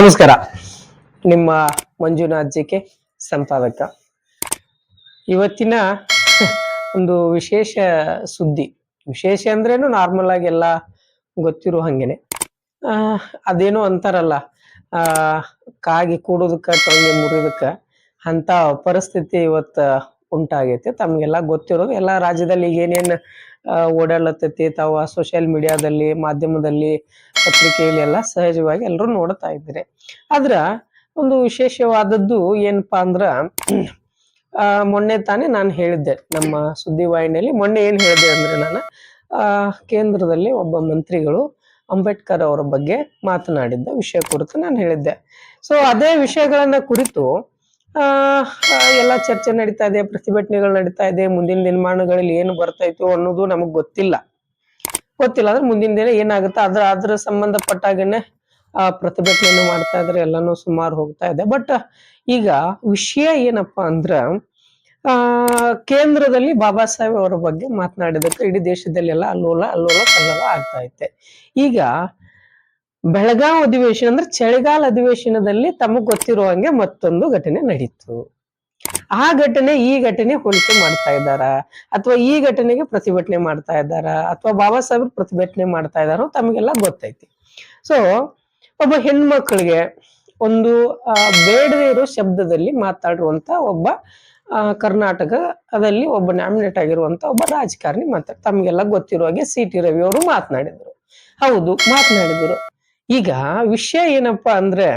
ನಮಸ್ಕಾರ. ನಿಮ್ಮ ಮಂಜುನಾಥ್ ಜಿಕೆ ಸಂಪಾದಕ. ಇವತ್ತಿನ ಒಂದು ವಿಶೇಷ ಸುದ್ದಿ. ವಿಶೇಷ ಅಂದ್ರೇನು ನಾರ್ಮಲ್ ಆಗಿ ಎಲ್ಲ ಗೊತ್ತಿರೋ ಹಂಗೇನೆ. ಅದೇನೋ ಅಂತಾರಲ್ಲ, ಆ, ಕಾಗಿ ಕೂಡೋದಕ್ಕ ಟೊಂಗೆ ಮುರಿದಕ್ಕ ಅಂತ ಪರಿಸ್ಥಿತಿ ಇವತ್ತ ಉಂಟಾಗೈತೆ. ತಮ್ಗೆಲ್ಲ ಗೊತ್ತಿರೋದು ಎಲ್ಲ ರಾಜ್ಯದಲ್ಲಿ ಏನೇನು ಓಡಾಡ್ಲತ್ತೈತಿ. ತಾವು ಸೋಷಿಯಲ್ ಮೀಡಿಯಾದಲ್ಲಿ ಮಾಧ್ಯಮದಲ್ಲಿ ಪತ್ರಿಕೆಯಲ್ಲಿ ಎಲ್ಲ ಸಹಜವಾಗಿ ಎಲ್ಲರೂ ನೋಡ್ತಾ ಇದ್ದಾರೆ. ಆದ್ರ ಒಂದು ವಿಶೇಷವಾದದ್ದು ಏನಪ್ಪಾ ಅಂದ್ರ ಮೊನ್ನೆ ತಾನೇ ನಾನು ಹೇಳಿದ್ದೆ ನಮ್ಮ ಸುದ್ದಿವಾಹಿನಿಯಲ್ಲಿ ಮೊನ್ನೆ ಏನ್ ಹೇಳಿದೆ ಅಂದ್ರೆ ನಾನು ಆ, ಕೇಂದ್ರದಲ್ಲಿ ಒಬ್ಬ ಮಂತ್ರಿಗಳು ಅಂಬೇಡ್ಕರ್ ಅವರ ಬಗ್ಗೆ ಮಾತನಾಡಿದ್ದ ವಿಷಯ ಕುರಿತು ನಾನು ಹೇಳಿದ್ದೆ. ಸೊ ಅದೇ ವಿಷಯಗಳನ್ನ ಕುರಿತು ಆ ಎಲ್ಲ ಚರ್ಚೆ ನಡೀತಾ ಇದೆ ಪ್ರತಿಭಟನೆಗಳು ನಡೀತಾ ಇದೆ ಮುಂದಿನ ದಿನಮಾನಗಳಲ್ಲಿ ಏನು ಬರ್ತಾಯ್ತು ಅನ್ನೋದು ನಮಗ್ ಗೊತ್ತಿಲ್ಲ. ಗೊತ್ತಿಲ್ಲ ಅಂದ್ರೆ ಮುಂದಿನ ದಿನ ಏನಾಗುತ್ತೆ ಅದ್ರ ಅದ್ರ ಸಂಬಂಧಪಟ್ಟಾಗನೆ, ಆ, ಪ್ರತಿಭಟನೆಯನ್ನು ಮಾಡ್ತಾ ಇದ್ರೆ ಎಲ್ಲಾನು ಸುಮಾರು ಹೋಗ್ತಾ ಇದೆ. ಬಟ್ ಈಗ ವಿಷಯ ಏನಪ್ಪಾ ಅಂದ್ರ, ಆ, ಕೇಂದ್ರದಲ್ಲಿ ಬಾಬಾ ಸಾಹೇಬ್ ಅವರ ಬಗ್ಗೆ ಮಾತನಾಡಿದಕ್ಕೆ ಇಡೀ ದೇಶದಲ್ಲೆಲ್ಲ ಅಲ್ಲೋಲ ಅಲ್ಲೋಲ, ಕಲ್ಲೋಲ ಆಗ್ತಾ ಐತೆ. ಈಗ ಬೆಳಗಾವ್ ಅಧಿವೇಶನ ಅಂದ್ರೆ ಚಳಿಗಾಲ ಅಧಿವೇಶನದಲ್ಲಿ ತಮಗ್ ಗೊತ್ತಿರೋ ಹಂಗೆ ಮತ್ತೊಂದು ಘಟನೆ ನಡೀತು. ಆ ಘಟನೆ ಈ ಘಟನೆ ಹೋಲಿಕೆ ಮಾಡ್ತಾ ಇದ್ದಾರ? ಅಥವಾ ಈ ಘಟನೆಗೆ ಪ್ರತಿಭಟನೆ ಮಾಡ್ತಾ ಇದ್ದಾರ? ಅಥವಾ ಬಾಬಾ ಸಾಹೇಬ್ರು ಪ್ರತಿಭಟನೆ ಮಾಡ್ತಾ ಇದಾರೋ ತಮಗೆಲ್ಲ ಗೊತ್ತೈತಿ. ಸೊ ಒಬ್ಬ ಹೆಣ್ಮಕ್ಳಿಗೆ ಒಂದು ಬೇಡದೇ ಇರೋ ಶಬ್ದದಲ್ಲಿ ಮಾತಾಡುವಂತ ಒಬ್ಬ ಆ, ಕರ್ನಾಟಕದಲ್ಲಿ ಒಬ್ಬ ನಾಮಿನೇಟ್ ಆಗಿರುವಂತ ಒಬ್ಬ ರಾಜಕಾರಣಿ ಮಾತಾಡ್ ತಮಗೆಲ್ಲ ಗೊತ್ತಿರೋ ಹಾಗೆ ಸಿ. ಟಿ. ರವಿ ಅವರು ಮಾತನಾಡಿದ್ರು. ಹೌದು ಮಾತನಾಡಿದ್ರು. ಈಗ ವಿಷಯ ಏನಪ್ಪಾ ಅಂದ್ರೆ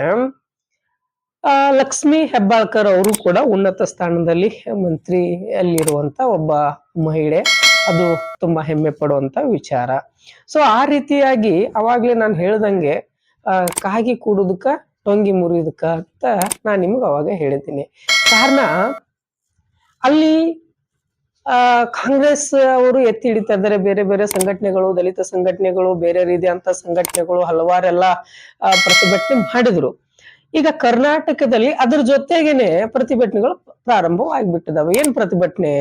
ಲಕ್ಷ್ಮಿ ಹೆಬ್ಬಾಳ್ಕರ್ ಅವರು ಕೂಡ ಉನ್ನತ ಸ್ಥಾನದಲ್ಲಿ ಮಂತ್ರಿ ಅಲ್ಲಿರುವಂತ ಒಬ್ಬ ಮಹಿಳೆ. ಅದು ತುಂಬಾ ಹೆಮ್ಮೆ ಪಡುವಂತ ವಿಚಾರ. ಸೊ ಆ ರೀತಿಯಾಗಿ ಅವಾಗ್ಲೇ ನಾನು ಹೇಳ್ದಂಗೆ ಕಾಗಿ ಕೂಡುದಕ್ಕ, ಟೊಂಗಿ ಮುರಿಯುದಕ್ಕ ಅಂತ ನಾನು ನಿಮ್ಗೆ ಅವಾಗ ಹೇಳಿದ್ದೀನಿ. ಕಾರಣ, ಅಲ್ಲಿ, ಆ, ಕಾಂಗ್ರೆಸ್ ಅವರು ಎತ್ತಿ ಹಿಡಿತಾ ಇದ್ದಾರೆ. ಬೇರೆ ಬೇರೆ ಸಂಘಟನೆಗಳು, ದಲಿತ ಸಂಘಟನೆಗಳು, ಬೇರೆ ರೀತಿಯಂತ ಸಂಘಟನೆಗಳು ಹಲವಾರೆಲ್ಲ ಪ್ರತಿಭಟನೆ ಮಾಡಿದ್ರು. ಈಗ ಕರ್ನಾಟಕದಲ್ಲಿ ಅದ್ರ ಜೊತೆಗೇನೆ ಪ್ರತಿಭಟನೆಗಳು ಪ್ರಾರಂಭವಾಗಿಬಿಟ್ಟಿದಾವೆ. ಏನ್ ಪ್ರತಿಭಟನೆ?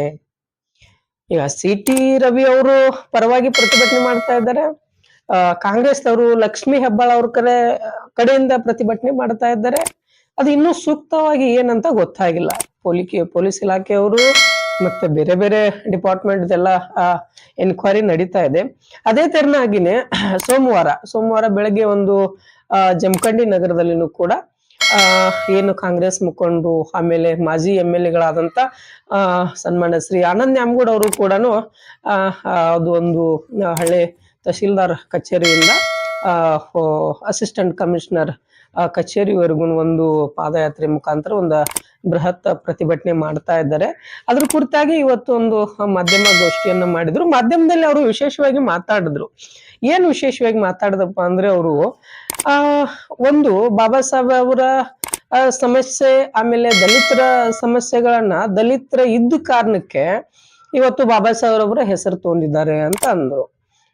ಈಗ ಸಿ ಟಿ ರವಿ ಅವರು ಪರವಾಗಿ ಪ್ರತಿಭಟನೆ ಮಾಡ್ತಾ ಇದ್ದಾರೆ. ಆ, ಕಾಂಗ್ರೆಸ್ನವರು ಲಕ್ಷ್ಮಿ ಹೆಬ್ಬಾಳ್ ಅವ್ರ ಕಡೆ ಕಡೆಯಿಂದ ಪ್ರತಿಭಟನೆ ಮಾಡ್ತಾ ಇದ್ದಾರೆ. ಅದು ಇನ್ನೂ ಸೂಕ್ತವಾಗಿ ಏನಂತ ಗೊತ್ತಾಗಿಲ್ಲ. ಪೊಲಿಕೆ, ಪೊಲೀಸ್ ಇಲಾಖೆಯವರು ಮತ್ತೆ ಬೇರೆ ಬೇರೆ ಡಿಪಾರ್ಟ್ಮೆಂಟ್ ಎಲ್ಲ ಎನ್ಕ್ವೈರಿ ನಡೀತಾ ಇದೆ. ಅದೇ ತೆರನಾಗಿನೇ ಸೋಮವಾರ ಸೋಮವಾರ ಬೆಳಗ್ಗೆ ಒಂದು ಜಮಖಂಡಿ ನಗರದಲ್ಲಿನೂ ಕೂಡ ಏನು ಕಾಂಗ್ರೆಸ್ ಮುಖಂಡರು, ಆಮೇಲೆ ಮಾಜಿ ಎಂ ಎಲ್ ಎಗಳಾದಂಥ ಸನ್ಮಾನ್ಯ ಶ್ರೀ ಆನಂದ್ ನ್ಯಾಮಗೌಡ ಅವರು ಕೂಡ ಅದು ಒಂದು ಹಳೆ ತಹಶೀಲ್ದಾರ್ ಕಚೇರಿಯಿಂದ ಅಸಿಸ್ಟೆಂಟ್ ಕಮಿಷನರ್ ಕಚೇರಿವರೆಗೂ ಒಂದು ಪಾದಯಾತ್ರೆ ಮುಖಾಂತರ ಒಂದು ಬೃಹತ್ ಪ್ರತಿಭಟನೆ ಮಾಡ್ತಾ ಇದ್ದಾರೆ. ಅದ್ರ ಕುರಿತಾಗಿ ಇವತ್ತು ಒಂದು ಮಾಧ್ಯಮ ಗೋಷ್ಠಿಯನ್ನ ಮಾಡಿದ್ರು. ಮಾಧ್ಯಮದಲ್ಲಿ ಅವರು ವಿಶೇಷವಾಗಿ ಮಾತಾಡಿದ್ರು. ಏನ್ ವಿಶೇಷವಾಗಿ ಮಾತಾಡಿದಪ್ಪ ಅಂದ್ರೆ ಅವರು, ಆ, ಒಂದು ಬಾಬಾ ಸಾಹೇಬ್ ಅವರ ಸಮಸ್ಯೆ, ಆಮೇಲೆ ದಲಿತರ ಸಮಸ್ಯೆಗಳನ್ನ ದಲಿತರ ಇದ್ದ ಕಾರಣಕ್ಕೆ ಇವತ್ತು ಬಾಬಾ ಸಾಹೇಬ್ ಅವರ ಹೆಸರು ತಗೊಂಡಿದ್ದಾರೆ ಅಂತ ಅಂದ್ರು.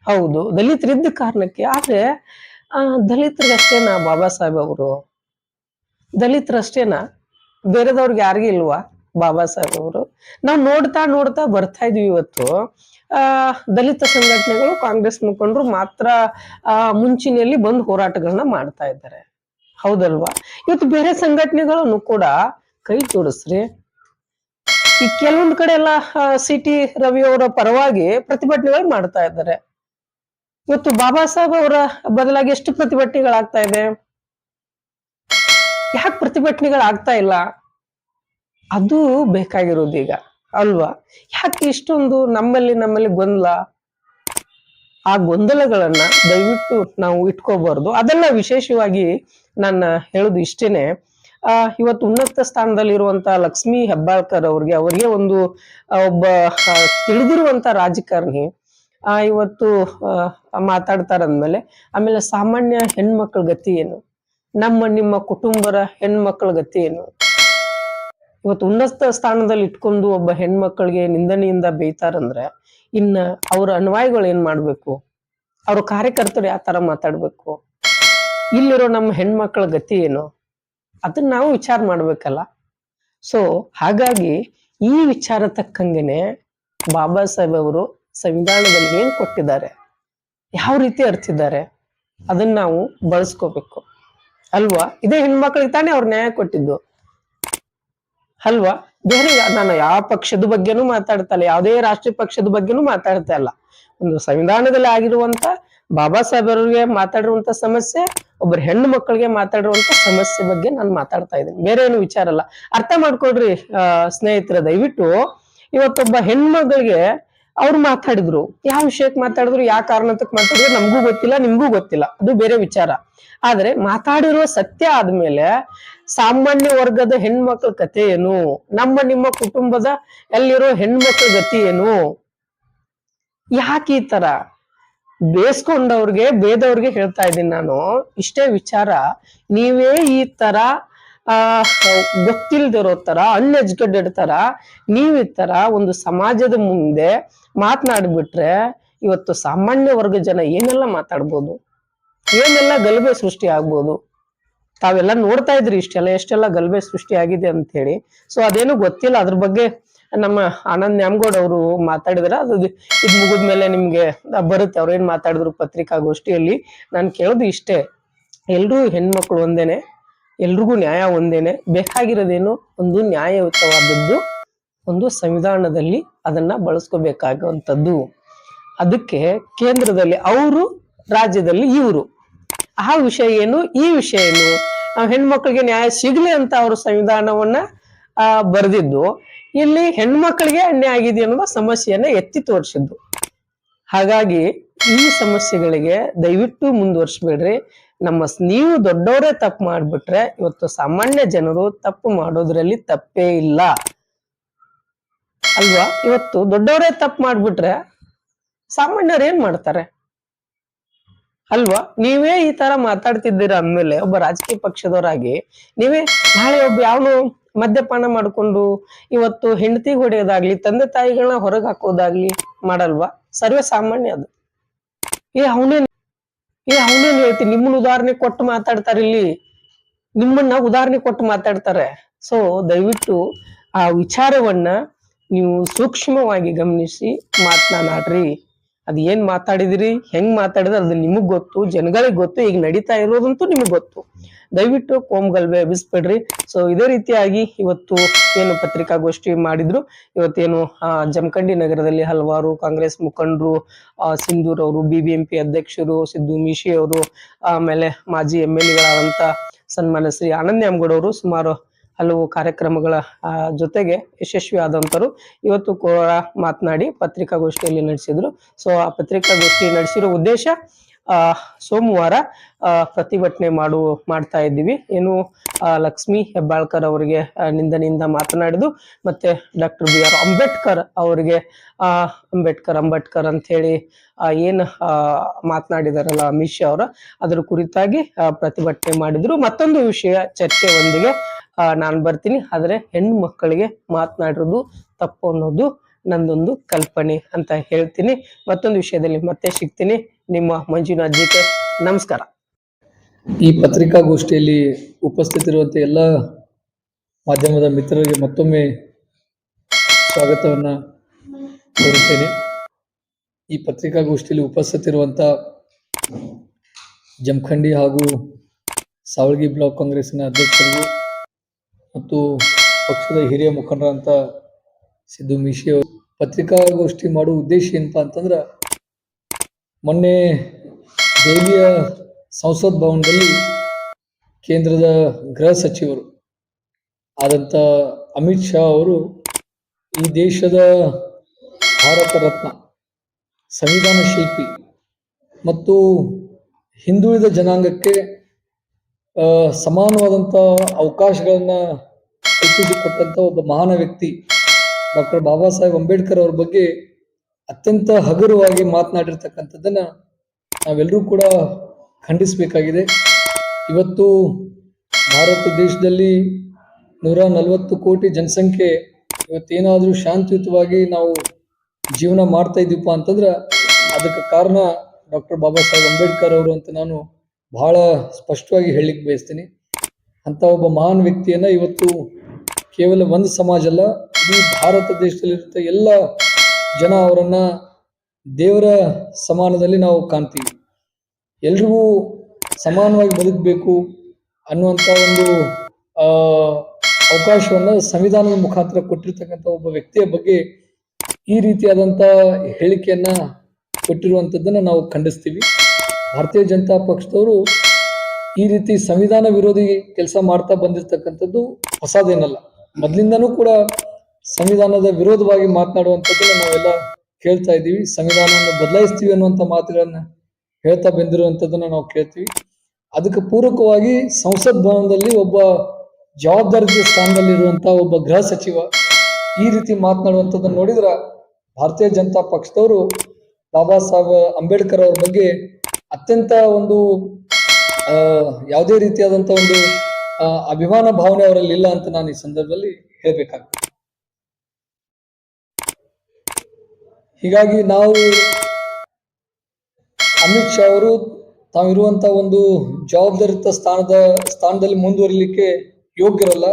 ಹೌದು ದಲಿತರಿದ್ದ ಕಾರಣಕ್ಕೆ. ಆದ್ರೆ, ಆ ದಲಿತರಿಗಷ್ಟೇನಾ ಬಾಬಾ ಸಾಹೇಬ್ ಅವರು? ದಲಿತರಷ್ಟೇನಾ? ಬೇರೆದವ್ರಿಗೆ ಯಾರಿಗೂ ಇಲ್ವಾ? ಬಾಬಾ ಸಾಹೇಬ್ ಅವರು. ನಾವು ನೋಡ್ತಾ ನೋಡ್ತಾ ಬರ್ತಾ ಇದೀವಿ ಇವತ್ತು. ಆ, ದಲಿತ ಸಂಘಟನೆಗಳು ಕಾಂಗ್ರೆಸ್ ಮುಖಂಡರು ಮಾತ್ರ, ಆ ಮುಂಚಿನಲ್ಲಿ ಬಂದು ಹೋರಾಟಗಳನ್ನ ಮಾಡ್ತಾ ಇದ್ದಾರೆ. ಹೌದಲ್ವಾ? ಇವತ್ತು ಬೇರೆ ಸಂಘಟನೆಗಳನ್ನು ಕೂಡ ಕೈ ಜೋಡಿಸ್ರಿ. ಈ ಕೆಲವೊಂದ್ ಕಡೆ ಎಲ್ಲ ಸಿ ಟಿ ರವಿ ಅವರ ಪರವಾಗಿ ಪ್ರತಿಭಟನೆಗಳು ಮಾಡ್ತಾ ಇದ್ದಾರೆ. ಇವತ್ತು ಬಾಬಾ ಸಾಹೇಬ್ ಅವರ ಬದಲಾಗಿ ಎಷ್ಟು ಪ್ರತಿಭಟನೆಗಳಾಗ್ತಾ ಇದೆ? ಯಾಕೆ ಪ್ರತಿಭಟನೆಗಳಾಗ್ತಾ ಇಲ್ಲ? ಅದು ಬೇಕಾಗಿರೋದು ಈಗ, ಅಲ್ವಾ? ಯಾಕೆ ಇಷ್ಟೊಂದು ನಮ್ಮಲ್ಲಿ ನಮ್ಮಲ್ಲಿ ಗೊಂದಲ? ಆ ಗೊಂದಲಗಳನ್ನ ದಯವಿಟ್ಟು ನಾವು ಇಟ್ಕೋಬಾರ್ದು. ಅದನ್ನ ವಿಶೇಷವಾಗಿ ನಾನು ಹೇಳೋದು ಇಷ್ಟೇನೆ. ಆ, ಇವತ್ತು ಉನ್ನತ ಸ್ಥಾನದಲ್ಲಿರುವಂತ ಲಕ್ಷ್ಮಿ ಹೆಬ್ಬಾಳ್ಕರ್ ಅವ್ರಿಗೆ, ಅವರಿಗೆ ಒಂದು ಒಬ್ಬ ತಿಳಿದಿರುವಂತ ರಾಜಕಾರಣಿ, ಆ, ಇವತ್ತು ಮಾತಾಡ್ತಾರಂದ್ಮೇಲೆ ಆಮೇಲೆ ಸಾಮಾನ್ಯ ಹೆಣ್ಮಕ್ಳ ಗತಿ ಏನು? ನಮ್ಮ, ನಿಮ್ಮ ಕುಟುಂಬರ ಹೆಣ್ಮಕ್ಳ ಗತಿ ಏನು? ಇವತ್ತು ಉನ್ನತ ಸ್ಥಾನದಲ್ಲಿ ಇಟ್ಕೊಂಡು ಒಬ್ಬ ಹೆಣ್ಮಕ್ಳಿಗೆ ನಿಂದನೆಯಿಂದ ಬೇಯ್ತಾರಂದ್ರೆ, ಇನ್ನ ಅವ್ರ ಅನ್ವಾಯಗಳು ಏನ್ ಮಾಡ್ಬೇಕು? ಅವ್ರ ಕಾರ್ಯಕರ್ತರು ಯಾವ ತರ ಮಾತಾಡ್ಬೇಕು? ಇಲ್ಲಿರೋ ನಮ್ಮ ಹೆಣ್ಮಕ್ಳ ಗತಿ ಏನು? ಅದನ್ನ ನಾವು ವಿಚಾರ ಮಾಡ್ಬೇಕಲ್ಲ. ಸೊ ಹಾಗಾಗಿ ಈ ವಿಚಾರ ತಕ್ಕಂಗೆನೆ ಬಾಬಾ ಸಾಹೇಬ್ ಅವರು ಸಂವಿಧಾನದಲ್ಲಿ ಏನ್ ಕೊಟ್ಟಿದ್ದಾರೆ? ಯಾವ ರೀತಿ ಅರ್ತಿದ್ದಾರೆ? ಅದನ್ನ ನಾವು ಬಳಸ್ಕೋಬೇಕು. ಅಲ್ವಾ? ಇದೇ ಹೆಣ್ಮಕ್ಳಿಗೆ ತಾನೇ ಅವ್ರು ನ್ಯಾಯ ಕೊಟ್ಟಿದ್ದು. ಅಲ್ವಾ? ಬೇರೆ ನಾನು ಯಾವ ಪಕ್ಷದ ಬಗ್ಗೆನೂ ಮಾತಾಡ್ತಾ ಇಲ್ಲ. ಯಾವುದೇ ರಾಷ್ಟ್ರೀಯ ಪಕ್ಷದ ಬಗ್ಗೆನೂ ಮಾತಾಡ್ತಾ ಇಲ್ಲ. ಒಂದು ಸಂವಿಧಾನದಲ್ಲಿ ಆಗಿರುವಂತ ಬಾಬಾ ಸಾಹೇಬ್ ಅವರಿಗೆ ಮಾತಾಡಿರುವಂತ ಸಮಸ್ಯೆ, ಒಬ್ಬರು ಹೆಣ್ಣು ಮಕ್ಕಳಿಗೆ ಮಾತಾಡಿರುವಂತ ಸಮಸ್ಯೆ ಬಗ್ಗೆ ನಾನು ಮಾತಾಡ್ತಾ ಇದ್ದೀನಿ. ಬೇರೆ ಏನು ವಿಚಾರ ಅಲ್ಲ ಅರ್ಥ ಮಾಡ್ಕೊಡ್ರಿ ಸ್ನೇಹಿತರ, ದಯವಿಟ್ಟು. ಇವತ್ತೊಬ್ಬ ಹೆಣ್ಮಗಳಿಗೆ ಅವ್ರು ಮಾತಾಡಿದ್ರು. ಯಾವ ವಿಷಯಕ್ಕೆ ಮಾತಾಡಿದ್ರು, ಯಾವ ಕಾರಣಕ್ಕೆ ಮಾತಾಡಿದ್ರು ನಮಗೂ ಗೊತ್ತಿಲ್ಲ, ನಿಮ್ಗೂ ಗೊತ್ತಿಲ್ಲ. ಅದು ಬೇರೆ ವಿಚಾರ. ಆದ್ರೆ ಮಾತಾಡಿರುವ ಸತ್ಯ ಆದ್ಮೇಲೆ ಸಾಮಾನ್ಯ ವರ್ಗದ ಹೆಣ್ಮಕ್ಳ ಕಥೆ ಏನು? ನಮ್ಮ ನಿಮ್ಮ ಕುಟುಂಬದ ಎಲ್ಲಿರೋ ಹೆಣ್ಮಕ್ಳ ಗತಿ ಏನು? ಯಾಕೆ ಈ ತರ? ಬೇಸ್ಕೊಂಡವ್ರಿಗೆ, ಬೇದವ್ರಿಗೆ ಹೇಳ್ತಾ ಇದ್ದೀನಿ ನಾನು. ಇಷ್ಟೇ ವಿಚಾರ. ನೀವೇ ಈ ತರ, ಆ, ಗೊತ್ತಿಲ್ದಿರೋ ತರ ಅನ್ಎಜುಕೇಟೆಡ್ ತರ, ನೀವ್ ಈ ತರ ಒಂದು ಸಮಾಜದ ಮುಂದೆ ಮಾತನಾಡ್ಬಿಟ್ರೆ ಇವತ್ತು ಸಾಮಾನ್ಯ ವರ್ಗ ಜನ ಏನೆಲ್ಲ ಮಾತಾಡ್ಬೋದು? ಏನೆಲ್ಲ ಗಲಭೆ ಸೃಷ್ಟಿ ಆಗ್ಬೋದು? ತಾವೆಲ್ಲ ನೋಡ್ತಾ ಇದ್ರಿ ಇಷ್ಟೆಲ್ಲ, ಎಷ್ಟೆಲ್ಲ ಗಲಭೆ ಸೃಷ್ಟಿ ಆಗಿದೆ ಅಂತ ಹೇಳಿ. ಸೊ ಅದೇನು ಗೊತ್ತಿಲ್ಲ. ಅದ್ರ ಬಗ್ಗೆ ನಮ್ಮ ಆನಂದ್ ನ್ಯಾಮಗೌಡ್ ಅವರು ಮಾತಾಡಿದ್ರ. ಅದು ಇದು ಮುಗಿದ್ಮೇಲೆ ನಿಮ್ಗೆ ಬರುತ್ತೆ. ಅವ್ರು ಏನ್ ಮಾತಾಡಿದ್ರು ಪತ್ರಿಕಾಗೋಷ್ಠಿಯಲ್ಲಿ. ನಾನು ಕೇಳೋದು ಇಷ್ಟೇ. ಎಲ್ರೂ ಹೆಣ್ಮಕ್ಳು ಒಂದೇನೆ, ಎಲ್ರಿಗೂ ನ್ಯಾಯ ಒಂದೇನೆ. ಬೇಕಾಗಿರೋದೇನು ಒಂದು ನ್ಯಾಯಯುತವಾದದ್ದು ಒಂದು ಸಂವಿಧಾನದಲ್ಲಿ ಅದನ್ನ ಬಳಸ್ಕೋಬೇಕಾಗುವಂಥದ್ದು. ಅದಕ್ಕೆ ಕೇಂದ್ರದಲ್ಲಿ ಅವರು, ರಾಜ್ಯದಲ್ಲಿ ಇವರು. ಆ ವಿಷಯ ಏನು, ಈ ವಿಷಯ ಏನು? ಆ ಹೆಣ್ಮಕ್ಳಿಗೆ ನ್ಯಾಯ ಸಿಗ್ಲಿ ಅಂತ ಅವರು ಸಂವಿಧಾನವನ್ನ ಬರೆದಿದ್ದು, ಇಲ್ಲಿ ಹೆಣ್ಮಕ್ಳಿಗೆ ಅನ್ಯಾಯ ಆಗಿದೆ ಅನ್ನೋ ಸಮಸ್ಯೆಯನ್ನ ಎತ್ತಿ ತೋರಿಸಿದ್ದು. ಹಾಗಾಗಿ ಈ ಸಮಸ್ಯೆಗಳಿಗೆ ದಯವಿಟ್ಟು ಮುಂದುವರ್ಸ್ಬೇಡ್ರಿ. ನಮ್ಮ ನೀವು ದೊಡ್ಡವರೇ ತಪ್ಪು ಮಾಡಿಬಿಟ್ರೆ, ಇವತ್ತು ಸಾಮಾನ್ಯ ಜನರು ತಪ್ಪು ಮಾಡೋದ್ರಲ್ಲಿ ತಪ್ಪೇ ಇಲ್ಲ. ಅಲ್ವಾ? ಇವತ್ತು ದೊಡ್ಡವರೇ ತಪ್ಪು ಮಾಡ್ಬಿಟ್ರೆ ಸಾಮಾನ್ಯರು ಏನ್ ಮಾಡ್ತಾರೆ? ಅಲ್ವಾ? ನೀವೇ ಈ ತರ ಮಾತಾಡ್ತಿದ್ದೀರ ಅಂದ್ಮೇಲೆ ಒಬ್ಬ ರಾಜಕೀಯ ಪಕ್ಷದವರಾಗಿ ನೀವೇ ನಾಳೆ ಒಬ್ಬ ಯಾವನು ಮದ್ಯಪಾನ ಮಾಡ್ಕೊಂಡು ಇವತ್ತು ಹೆಂಡತಿ ಹೊಡೆಯೋದಾಗ್ಲಿ, ತಂದೆ ತಾಯಿಗಳನ್ನ ಹೊರಗೆ ಹಾಕೋದಾಗ್ಲಿ ಮಾಡಲ್ವಾ? ಸರ್ವೇ ಸಾಮಾನ್ಯ ಅದು. ಏ, ಅವನೇನ್ ಏ, ಅವನೇನ್ ಹೇಳ್ತಿ? ನಿಮ್ಮನ್ನ ಉದಾಹರಣೆ ಕೊಟ್ಟು ಮಾತಾಡ್ತಾರೆ ಇಲ್ಲಿ. ನಿಮ್ಮನ್ನ ಉದಾಹರಣೆ ಕೊಟ್ಟು ಮಾತಾಡ್ತಾರೆ. ಸೊ ದಯವಿಟ್ಟು ಆ ವಿಚಾರವನ್ನ ನೀವು ಸೂಕ್ಷ್ಮವಾಗಿ ಗಮನಿಸಿ ಮಾತನಾಡ್ರಿ. ಅದ್ ಏನ್ ಮಾತಾಡಿದಿರಿ? ಹೆಂಗ್ ಮಾತಾಡಿದ್ರೆ? ಅದು ನಿಮಗ್ ಗೊತ್ತು ಜನಗಳಿಗೆ ಗೊತ್ತು ಈಗ ನಡೀತಾ ಇರೋದಂತೂ ನಿಮಗ್ ಗೊತ್ತು. ದಯವಿಟ್ಟು ಕೋಮ್ಗಲ್ಬೆ ಎಬ್ಬಿಸ್ಬೇಡ್ರಿ ಸೊ ಇದೇ ರೀತಿಯಾಗಿ ಇವತ್ತು ಏನು ಪತ್ರಿಕಾಗೋಷ್ಠಿ ಮಾಡಿದ್ರು. ಇವತ್ತೇನು ಆ, ಜಮಖಂಡಿ ನಗರದಲ್ಲಿ ಹಲವಾರು ಕಾಂಗ್ರೆಸ್ ಮುಖಂಡರು ಸಿಂಧೂರ್ ಅವರು ಬಿಬಿಎಂಪಿ ಅಧ್ಯಕ್ಷರು ಸಿದ್ದು ಮೀಶಿ ಅವರು ಆಮೇಲೆ ಮಾಜಿ ಎಂ ಎಲ್ ಎಗಳಾದಂತ ಸನ್ಮಾನ್ಯ ಶ್ರೀ ಆನಂದ್ ಅವರು ಸುಮಾರು ಹಲವು ಕಾರ್ಯಕ್ರಮಗಳ ಜೊತೆಗೆ ಯಶಸ್ವಿ ಆದಂತರು ಇವತ್ತು ಕೂಡ ಮಾತನಾಡಿ ಪತ್ರಿಕಾಗೋಷ್ಠಿಯಲ್ಲಿ ನಡೆಸಿದ್ರು. ಸೊ ಆ ಪತ್ರಿಕಾಗೋಷ್ಠಿ ನಡೆಸಿರೋ ಉದ್ದೇಶ, ಆ, ಸೋಮವಾರ ಪ್ರತಿಭಟನೆ ಮಾಡು, ಮಾಡ್ತಾ ಇದ್ದೀವಿ. ಏನು ಲಕ್ಷ್ಮಿ ಹೆಬ್ಬಾಳ್ಕರ್ ಅವರಿಗೆ ನಿಂದನಿಂದ ಮಾತನಾಡಿದು ಮತ್ತೆ ಡಾಕ್ಟರ್ ಬಿ ಆರ್ ಅಂಬೇಡ್ಕರ್ ಅವರಿಗೆ, ಆ, ಅಂಬೇಡ್ಕರ್ ಅಂಬೇಡ್ಕರ್ ಅಂತ ಹೇಳಿ ಏನು ಮಾತನಾಡಿದಾರಲ್ಲ ಅಮಿತ್ ಶಾ ಅವರ, ಅದರ ಕುರಿತಾಗಿ ಪ್ರತಿಭಟನೆ ಮಾಡಿದ್ರು. ಮತ್ತೊಂದು ವಿಷಯ, ಚರ್ಚೆ ಒಂದಿಗೆ ನಾನ್ ಬರ್ತೀನಿ. ಆದರೆ ಹೆಣ್ಣು ಮಕ್ಕಳಿಗೆ ಮಾತನಾಡಿರೋದು ತಪ್ಪು ಅನ್ನೋದು ನಂದೊಂದು ಕಲ್ಪನೆ ಅಂತ ಹೇಳ್ತೀನಿ. ಮತ್ತೊಂದು ವಿಷಯದಲ್ಲಿ ಮತ್ತೆ ಸಿಗ್ತೀನಿ. ನಿಮ್ಮ ಮಂಜುನಾಥ್ ಜಿಕೆ ನಮಸ್ಕಾರ. ಈ ಪತ್ರಿಕಾಗೋಷ್ಠಿಯಲ್ಲಿ ಉಪಸ್ಥಿತಿರುವಂಥ ಎಲ್ಲ ಮಾಧ್ಯಮದ ಮಿತ್ರರಿಗೆ ಮತ್ತೊಮ್ಮೆ ಸ್ವಾಗತವನ್ನು ಕೋರುತ್ತೇನೆ. ಈ ಪತ್ರಿಕಾಗೋಷ್ಠಿಯಲ್ಲಿ ಉಪಸ್ಥಿತಿರುವಂಥ ಜಮಖಂಡಿ ಹಾಗೂ ಸಾವಳಗಿ ಬ್ಲಾಕ್ ಕಾಂಗ್ರೆಸ್ನ ಅಧ್ಯಕ್ಷರಿಗೂ ಮತ್ತು ಪಕ್ಷದ ಹಿರಿಯ ಮುಖಂಡರಂತ ಸಿದ್ದು ಮೀಶಿ ಅವರು ಪತ್ರಿಕಾಗೋಷ್ಠಿ ಮಾಡುವ ಉದ್ದೇಶ ಏನಪ್ಪ ಅಂತಂದ್ರೆ, ಮೊನ್ನೆ ದೆಹಲಿಯ ಸಂಸತ್ ಭವನದಲ್ಲಿ ಕೇಂದ್ರದ ಗೃಹ ಸಚಿವರು ಆದಂಥ ಅಮಿತ್ ಶಾ ಅವರು ಈ ದೇಶದ ಭಾರತ ರತ್ನ, ಸಂವಿಧಾನ ಶಿಲ್ಪಿ ಮತ್ತು ಹಿಂದುಳಿದ ಜನಾಂಗಕ್ಕೆ ಸಮಾನವಾದಂಥ ಅವಕಾಶಗಳನ್ನ ಕಲ್ಪಿಸಿಕೊಟ್ಟಂಥ ಒಬ್ಬ ಮಹಾನ ವ್ಯಕ್ತಿ ಡಾಕ್ಟರ್ ಬಾಬಾ ಸಾಹೇಬ್ ಅಂಬೇಡ್ಕರ್ ಅವ್ರ ಬಗ್ಗೆ ಅತ್ಯಂತ ಹಗುರವಾಗಿ ಮಾತನಾಡಿರ್ತಕ್ಕಂಥದ್ದನ್ನ ನಾವೆಲ್ಲರೂ ಕೂಡ ಖಂಡಿಸಬೇಕಾಗಿದೆ. ಇವತ್ತು ಭಾರತ ದೇಶದಲ್ಲಿ ನೂರ ನಲವತ್ತು ಕೋಟಿ ಜನಸಂಖ್ಯೆ, ಇವತ್ತೇನಾದರೂ ಶಾಂತಿಯುತವಾಗಿ ನಾವು ಜೀವನ ಮಾಡ್ತಾ ಇದ್ದೀವಪ್ಪ ಅಂತಂದ್ರೆ ಅದಕ್ಕೆ ಕಾರಣ ಡಾಕ್ಟರ್ ಬಾಬಾ ಸಾಹೇಬ್ ಅಂಬೇಡ್ಕರ್ ಅವರು ಅಂತ ನಾನು ಬಹಳ ಸ್ಪಷ್ಟವಾಗಿ ಹೇಳಲಿಕ್ಕೆ ಬಯಸ್ತೀನಿ. ಅಂತ ಒಬ್ಬ ಮಹಾನ್ ವ್ಯಕ್ತಿಯನ್ನ ಇವತ್ತು ಕೇವಲ ಒಂದು ಸಮಾಜ ಅಲ್ಲ, ಇಡೀ ಭಾರತ ದೇಶದಲ್ಲಿರುವಂಥ ಎಲ್ಲ ಜನ ಅವರನ್ನ ದೇವರ ಸಮಾನದಲ್ಲಿ ನಾವು ಕಾಣ್ತೀವಿ. ಎಲ್ರಿಗೂ ಸಮಾನವಾಗಿ ಬದುಕಬೇಕು ಅನ್ನುವಂಥ ಒಂದು ಅವಕಾಶವನ್ನು ಅವಕಾಶವನ್ನ ಸಂವಿಧಾನದ ಮುಖಾಂತರ ಕೊಟ್ಟಿರ್ತಕ್ಕಂಥ ಒಬ್ಬ ವ್ಯಕ್ತಿಯ ಬಗ್ಗೆ ಈ ರೀತಿಯಾದಂಥ ಹೇಳಿಕೆಯನ್ನ ಕೊಟ್ಟಿರುವಂಥದ್ದನ್ನು ನಾವು ಖಂಡಿಸ್ತೀವಿ. ಭಾರತೀಯ ಜನತಾ ಪಕ್ಷದವರು ಈ ರೀತಿ ಸಂವಿಧಾನ ವಿರೋಧಿ ಕೆಲಸ ಮಾಡ್ತಾ ಬಂದಿರತಕ್ಕಂಥದ್ದು ಹೊಸದೇನಲ್ಲ. ಮೊದಲಿಂದನೂ ಕೂಡ ಸಂವಿಧಾನದ ವಿರೋಧವಾಗಿ ಮಾತನಾಡುವಂಥದ್ದನ್ನ ನಾವೆಲ್ಲ ಕೇಳ್ತಾ ಇದ್ದೀವಿ. ಸಂವಿಧಾನವನ್ನು ಬದಲಾಯಿಸ್ತೀವಿ ಅನ್ನುವಂಥ ಮಾತುಗಳನ್ನ ಹೇಳ್ತಾ ಬಂದಿರುವಂಥದ್ದನ್ನ ನಾವು ಕೇಳ್ತೀವಿ. ಅದಕ್ಕೆ ಪೂರಕವಾಗಿ ಸಂಸತ್ ಭವನದಲ್ಲಿ ಒಬ್ಬ ಜವಾಬ್ದಾರಿ ಸ್ಥಾನದಲ್ಲಿರುವಂಥ ಒಬ್ಬ ಗೃಹ ಸಚಿವ ಈ ರೀತಿ ಮಾತನಾಡುವಂಥದ್ದನ್ನು ನೋಡಿದ್ರೆ ಭಾರತೀಯ ಜನತಾ ಪಕ್ಷದವರು ಬಾಬಾ ಸಾಹೇಬ್ ಅಂಬೇಡ್ಕರ್ ಅವ್ರ ಬಗ್ಗೆ ಅತ್ಯಂತ ಒಂದು ಯಾವುದೇ ರೀತಿಯಾದಂತ ಒಂದು ಅಭಿಮಾನ ಭಾವನೆ ಅವರಲ್ಲಿ ಇಲ್ಲ ಅಂತ ನಾನು ಈ ಸಂದರ್ಭದಲ್ಲಿ ಹೇಳ್ಬೇಕಾಗ್ತದೆ. ಹೀಗಾಗಿ ನಾವು ಅಮಿತ್ ಶಾ ಅವರು ತಾವಿರುವಂತ ಒಂದು ಜವಾಬ್ದಾರಿತ ಸ್ಥಾನದ, ಸ್ಥಾನದಲ್ಲಿ ಮುಂದುವರಿಲಿಕ್ಕೆ ಯೋಗ್ಯರಲ್ಲ.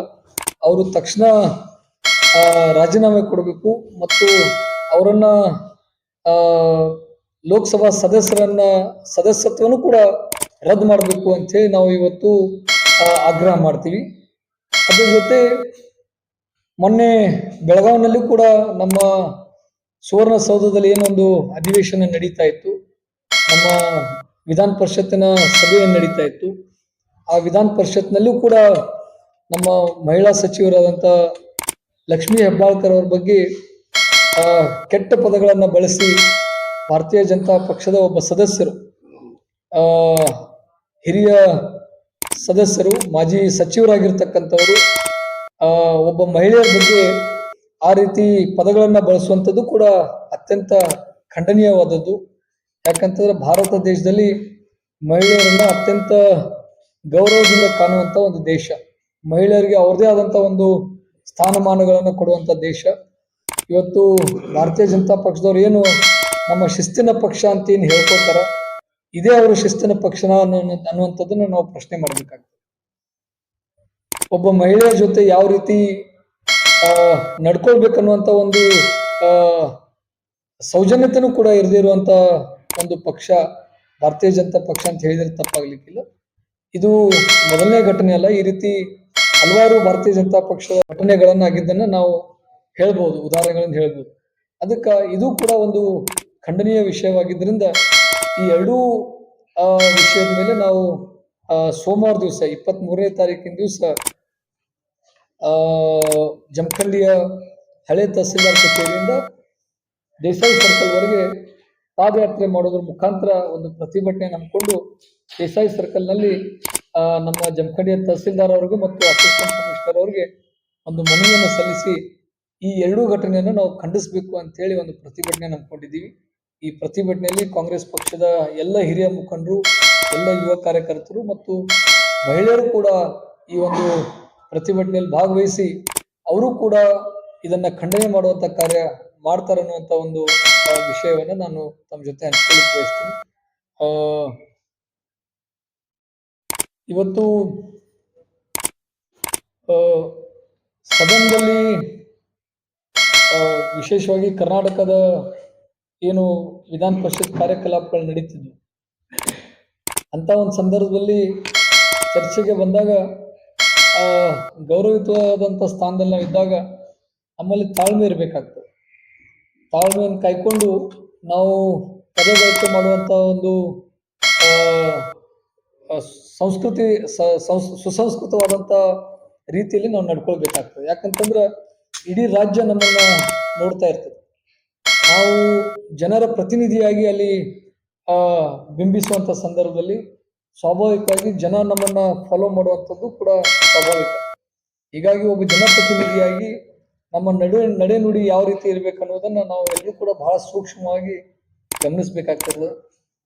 ಅವರು ತಕ್ಷಣ ರಾಜೀನಾಮೆ ಕೊಡಬೇಕು ಮತ್ತು ಅವರನ್ನ ಲೋಕಸಭಾ ಸದಸ್ಯರನ್ನ, ಸದಸ್ಯತ್ವನು ಕೂಡ ರದ್ದು ಮಾಡಬೇಕು ಅಂತೇಳಿ ನಾವು ಇವತ್ತು ಆಗ್ರಹ ಮಾಡ್ತೀವಿ. ಅದ್ರ ಜೊತೆ ಮೊನ್ನೆ ಬೆಳಗಾವಿನಲ್ಲೂ ಕೂಡ ನಮ್ಮ ಸುವರ್ಣಸೌಧದಲ್ಲಿ ಏನೊಂದು ಅಧಿವೇಶನ ನಡೀತಾ ಇತ್ತು. ನಮ್ಮ ವಿಧಾನ ಪರಿಷತ್ತಿನ ಸಭೆ ನಡೀತಾ ಇತ್ತು. ಆ ವಿಧಾನ ಪರಿಷತ್ನಲ್ಲೂ ಕೂಡ ನಮ್ಮ ಮಹಿಳಾ ಸಚಿವರಾದಂಥ ಲಕ್ಷ್ಮೀ ಹೆಬ್ಬಾಳ್ಕರ್ ಅವ್ರ ಬಗ್ಗೆ ಕೆಟ್ಟ ಪದಗಳನ್ನು ಬಳಸಿ ಭಾರತೀಯ ಜನತಾ ಪಕ್ಷದ ಒಬ್ಬ ಸದಸ್ಯರು ಹಿರಿಯ ಸದಸ್ಯರು, ಮಾಜಿ ಸಚಿವರಾಗಿರ್ತಕ್ಕಂಥವರು ಒಬ್ಬ ಮಹಿಳೆಯರ ಬಗ್ಗೆ ಆ ರೀತಿ ಪದಗಳನ್ನು ಬಳಸುವಂಥದ್ದು ಕೂಡ ಅತ್ಯಂತ ಖಂಡನೀಯವಾದದ್ದು. ಯಾಕಂತಂದ್ರೆ ಭಾರತ ದೇಶದಲ್ಲಿ ಮಹಿಳೆಯರನ್ನ ಅತ್ಯಂತ ಗೌರವದಿಂದ ಕಾಣುವಂತ ಒಂದು ದೇಶ. ಮಹಿಳೆಯರಿಗೆ ಅವ್ರದೇ ಆದಂತ ಒಂದು ಸ್ಥಾನಮಾನಗಳನ್ನು ಕೊಡುವಂತ ದೇಶ. ಇವತ್ತು ಭಾರತೀಯ ಜನತಾ ಪಕ್ಷದವ್ರು ಏನು ನಮ್ಮ ಶಿಸ್ತಿನ ಪಕ್ಷ ಅಂತ ಏನು ಹೇಳ್ಕೊತಾರ ಇದೇ ಅವರ ಶಿಸ್ತಿನ ಪಕ್ಷನ ಅನ್ನೋ ಅನ್ನುವಂಥದ್ದನ್ನು ನಾವು ಪ್ರಶ್ನೆ ಮಾಡ್ಬೇಕಾಗ್ತದೆ. ಒಬ್ಬ ಮಹಿಳೆಯ ಜೊತೆ ಯಾವ ರೀತಿ ಆ, ನಡ್ಕೊಳ್ಬೇಕನ್ನುವಂತ ಒಂದು ಸೌಜನ್ಯತೆನೂ ಕೂಡ ಇರದೇ ಇರುವಂತ ಒಂದು ಪಕ್ಷ ಭಾರತೀಯ ಜನತಾ ಪಕ್ಷ ಅಂತ ಹೇಳಿದ್ರೆ ತಪ್ಪಾಗ್ಲಿಕ್ಕಿಲ್ಲ. ಇದು ಮೊದಲನೇ ಘಟನೆ ಅಲ್ಲ ಈ ರೀತಿ ಹಲವಾರು ಭಾರತೀಯ ಜನತಾ ಪಕ್ಷದ ಘಟನೆಗಳನ್ನಾಗಿದ್ದನ್ನ ನಾವು ಹೇಳ್ಬೋದು ಉದಾಹರಣೆಗಳನ್ನು ಹೇಳ್ಬೋದು. ಅದಕ್ಕ ಇದು ಕೂಡ ಒಂದು ಖಂಡನೀಯ ವಿಷಯವಾಗಿದ್ದರಿಂದ ಈ ಎರಡೂ ವಿಷಯದ ಮೇಲೆ ನಾವು ಸೋಮವಾರ ದಿವಸ ಇಪ್ಪತ್ತ್ ಮೂರನೇ ತಾರೀಕಿನ ದಿವಸ ಜಮಖಂಡಿಯ ಹಳೆ ತಹಸೀಲ್ದಾರ್ ಕಚೇರಿಯಿಂದ ದೇಸಾಯಿ ಸರ್ಕಲ್ ವರೆಗೆ ಪಾದಯಾತ್ರೆ ಮಾಡೋದ್ರ ಮುಖಾಂತರ ಒಂದು ಪ್ರತಿಭಟನೆ ನಂಬಿಕೊಂಡು ದೇಸಾಯಿ ಸರ್ಕಲ್ನಲ್ಲಿ ನಮ್ಮ ಜಮಖಂಡಿಯ ತಹಸೀಲ್ದಾರ್ ಅವರಿಗೆ ಮತ್ತು ಅಸಿಸ್ಟೆಂಟ್ ಕಮಿಷನರ್ ಅವರಿಗೆ ಒಂದು ಮನವಿಯನ್ನು ಸಲ್ಲಿಸಿ ಈ ಎರಡೂ ಘಟನೆಯನ್ನು ನಾವು ಖಂಡಿಸಬೇಕು ಅಂತ ಹೇಳಿ ಒಂದು ಪ್ರತಿಭಟನೆ ನಂಬ್ಕೊಂಡಿದ್ದೀವಿ ಈ ಪ್ರತಿಭಟನೆಯಲ್ಲಿ ಕಾಂಗ್ರೆಸ್ ಪಕ್ಷದ ಎಲ್ಲ ಹಿರಿಯ ಮುಖಂಡರು, ಎಲ್ಲ ಯುವ ಕಾರ್ಯಕರ್ತರು ಮತ್ತು ಮಹಿಳೆಯರು ಕೂಡ ಈ ಒಂದು ಪ್ರತಿಭಟನೆಯಲ್ಲಿ ಭಾಗವಹಿಸಿ ಅವರು ಕೂಡ ಇದನ್ನ ಖಂಡನೆ ಮಾಡುವಂತ ಕಾರ್ಯ ಮಾಡ್ತಾರೆ ಅನ್ನುವಂತ ಒಂದು ವಿಷಯವನ್ನ ನಾನು ತಮ್ಮ ಜೊತೆ ಹಂಚ್ಕೊಳ್ಳಿಕ್ಕೆ ಬಯಸ್ತೀನಿ. ಇವತ್ತು ಸದನದಲ್ಲಿ ವಿಶೇಷವಾಗಿ ಕರ್ನಾಟಕದ ಏನು ವಿಧಾನ ಪರಿಷತ್ ಕಾರ್ಯಕಲಾಪಗಳು ನಡೀತಿದ್ವು. ಅಂತ ಒಂದು ಸಂದರ್ಭದಲ್ಲಿ ಚರ್ಚೆಗೆ ಬಂದಾಗ ಗೌರವಿತವಾದಂಥ ಸ್ಥಾನದಲ್ಲಿ ನಾವು ಇದ್ದಾಗ ನಮ್ಮಲ್ಲಿ ತಾಳ್ಮೆ ಇರಬೇಕಾಗ್ತದೆ. ತಾಳ್ಮೆಯನ್ನು ಕಾಯ್ಕೊಂಡು ನಾವು ಪದ ಬಳಕೆ ಮಾಡುವಂಥ ಒಂದು ಸಂಸ್ಕೃತಿ ಸುಸಂಸ್ಕೃತವಾದಂಥ ರೀತಿಯಲ್ಲಿ ನಾವು ನಡ್ಕೊಳ್ಬೇಕಾಗ್ತದೆ. ಯಾಕಂತಂದ್ರೆ ಇಡೀ ರಾಜ್ಯ ನಮ್ಮನ್ನು ನೋಡ್ತಾ ಇರ್ತದೆ. ನಾವು ಜನರ ಪ್ರತಿನಿಧಿಯಾಗಿ ಅಲ್ಲಿ ಬಿಂಬಿಸುವಂಥ ಸಂದರ್ಭದಲ್ಲಿ ಸ್ವಾಭಾವಿಕವಾಗಿ ಜನ ನಮ್ಮನ್ನ ಫಾಲೋ ಮಾಡುವಂಥದ್ದು ಕೂಡ ಸ್ವಾಭಾವಿಕ. ಹೀಗಾಗಿ ಒಬ್ಬ ಜನಪ್ರತಿನಿಧಿಯಾಗಿ ನಮ್ಮ ನಡೆ ನಡೆನುಡಿ ಯಾವ ರೀತಿ ಇರಬೇಕು ಅನ್ನೋದನ್ನ ನಾವು ಎಲ್ಲರೂ ಕೂಡ ಬಹಳ ಸೂಕ್ಷ್ಮವಾಗಿ ಗಮನಿಸಬೇಕಾಗ್ತದೆ.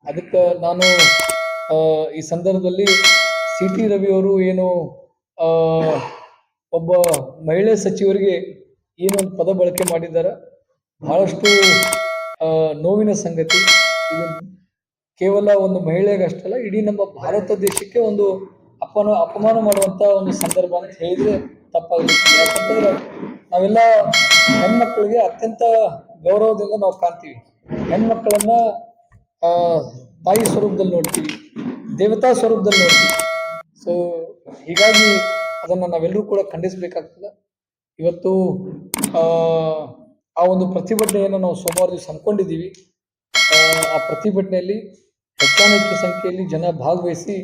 ಅದಕ್ಕೆ ನಾನು ಈ ಸಂದರ್ಭದಲ್ಲಿ ಸಿ ಟಿ ರವಿ ಅವರು ಏನು ಒಬ್ಬ ಮಹಿಳೆ ಸಚಿವರಿಗೆ ಏನೊಂದು ಪದ ಬಳಕೆ ಮಾಡಿದ್ದಾರೆ. ಬಹಳಷ್ಟು ನೋವಿನ ಸಂಗತಿ ಇದು ಕೇವಲ ಒಂದು ಮಹಿಳೆಗಷ್ಟಲ್ಲ ಇಡೀ ನಮ್ಮ ಭಾರತ ದೇಶಕ್ಕೆ ಒಂದು ಅಪನ ಅಪಮಾನ ಮಾಡುವಂತ ಒಂದು ಸಂದರ್ಭ ಅಂತ ಹೇಳಿದ್ರೆ ತಪ್ಪಾಗುತ್ತೆ. ಯಾಕಂತಂದ್ರೆ ನಾವೆಲ್ಲ ಹೆಣ್ಮಕ್ಳಿಗೆ ಅತ್ಯಂತ ಗೌರವದಿಂದ ನಾವು ಕಾಣ್ತೀವಿ. ಹೆಣ್ಮಕ್ಳನ್ನ ಆ, ತಾಯಿ ಸ್ವರೂಪದಲ್ಲಿ ನೋಡ್ತೀವಿ ದೇವತಾ ಸ್ವರೂಪದಲ್ಲಿ ನೋಡ್ತೀವಿ. ಸೊ ಹೀಗಾಗಿ ಅದನ್ನ ನಾವೆಲ್ಲರೂ ಕೂಡ ಖಂಡಿಸಬೇಕಾಗ್ತದೆ. ಇವತ್ತು ಆ, ಒಂದು ಪ್ರತಿಭಟನೆಯನ್ನು ನಾವು ಸೋಮವಾರ ದಿವಸ ಹಮ್ಮಿಕೊಂಡಿದ್ದೀವಿ. ಆ, ಪ್ರತಿಭಟನೆಯಲ್ಲಿ ಹೆಚ್ಚಾನೆಚ್ಚು ಸಂಖ್ಯೆಯಲ್ಲಿ ಜನ ಭಾಗವಹಿಸಿ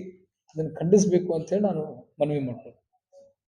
ಅದನ್ನು ಖಂಡಿಸಬೇಕು ಅಂತ ಹೇಳಿ ನಾನು ಮನವಿ ಮಾಡ್ತೀನಿ